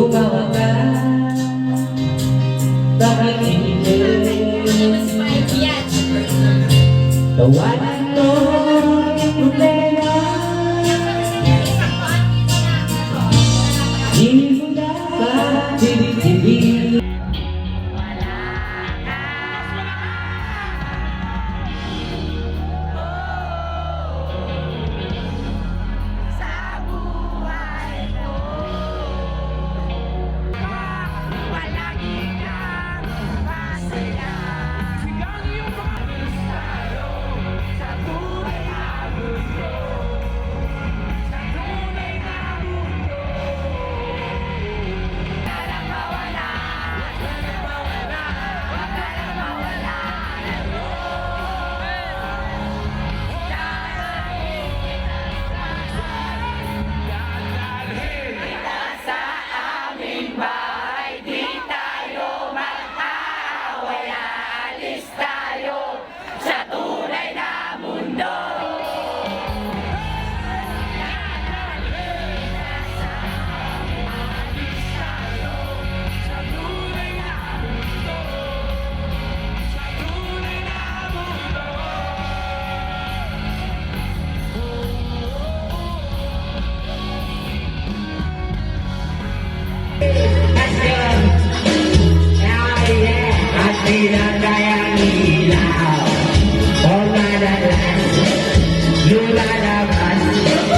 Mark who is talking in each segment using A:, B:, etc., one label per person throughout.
A: Tumawa ka. Bakit hindi? Tawanan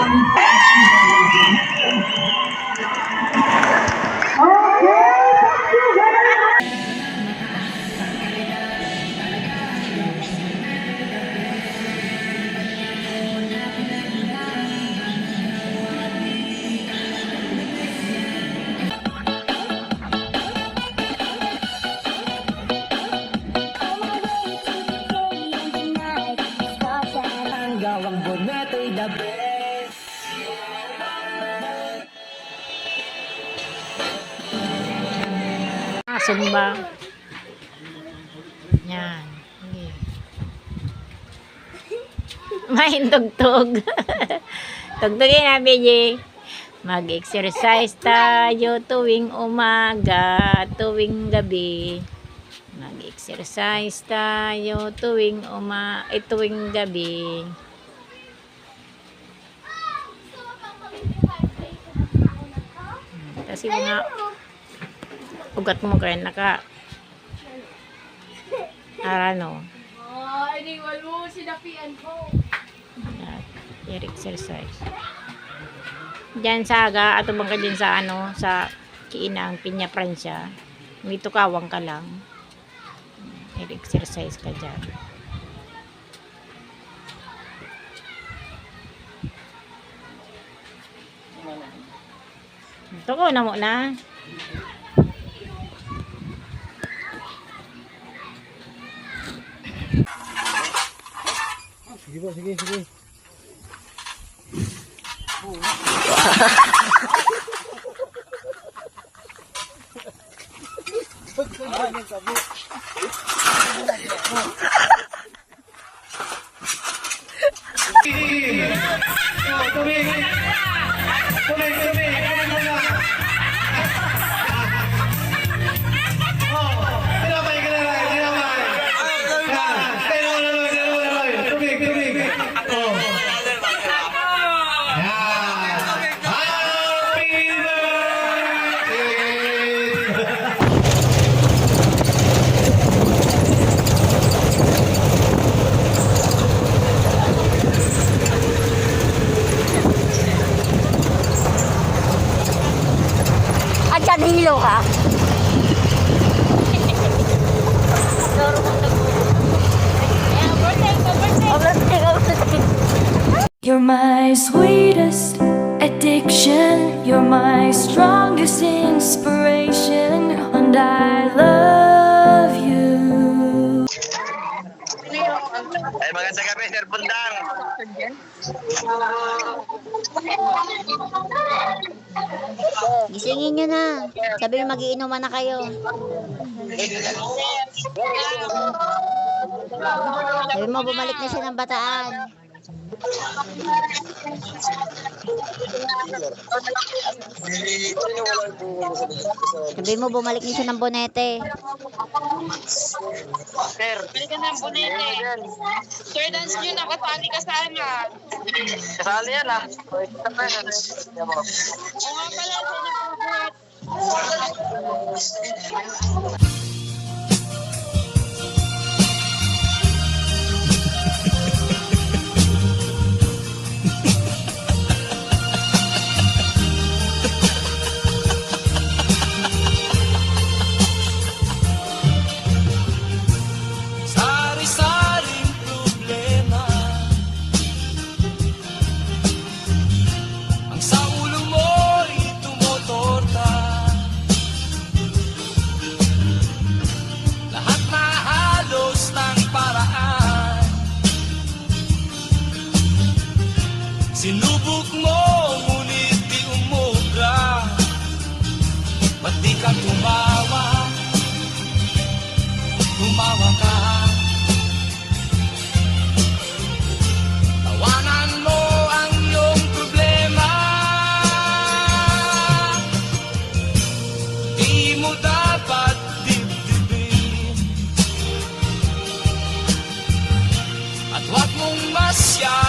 B: Amém. Sumba. Yan. Sige. May tugtog. Tugtugin na, BJ. Mag-exercise tayo tuwing umaga, tuwing gabi. Mag-exercise tayo tuwing uma, eh, tuwing gabi. Hmm, Kasi mga ugat mo kaya naka. Arano
C: Ay, iniwan mo, sinapian ko.
B: air exercise Diyan sa aga ato bang ka dyan sa ano sa kiinang Pinya Francia may tukawang ka lang. Air exercise ka dyan Tuko na mo na.
A: Sige po, sige, sige.
D: Happy
E: Naniligaw ka?
F: You're my sweetest addiction. You're my strongest inspiration. And I love you.
G: Ay, magandang gabi, Sir Bundang.
E: Gisingin nyo na. Sabi nyo magiinuman na kayo. Sabi mo bumalik na siya ng bataan. Sabi mo bumalik na siya ng bonete.
G: Sir,
C: na ang bonete. Sir, dance nyo na. Kasali ka sana.
G: kasali yan ah.
C: Oo nga pala. Sir, nagpapabuhat.
H: farmácia.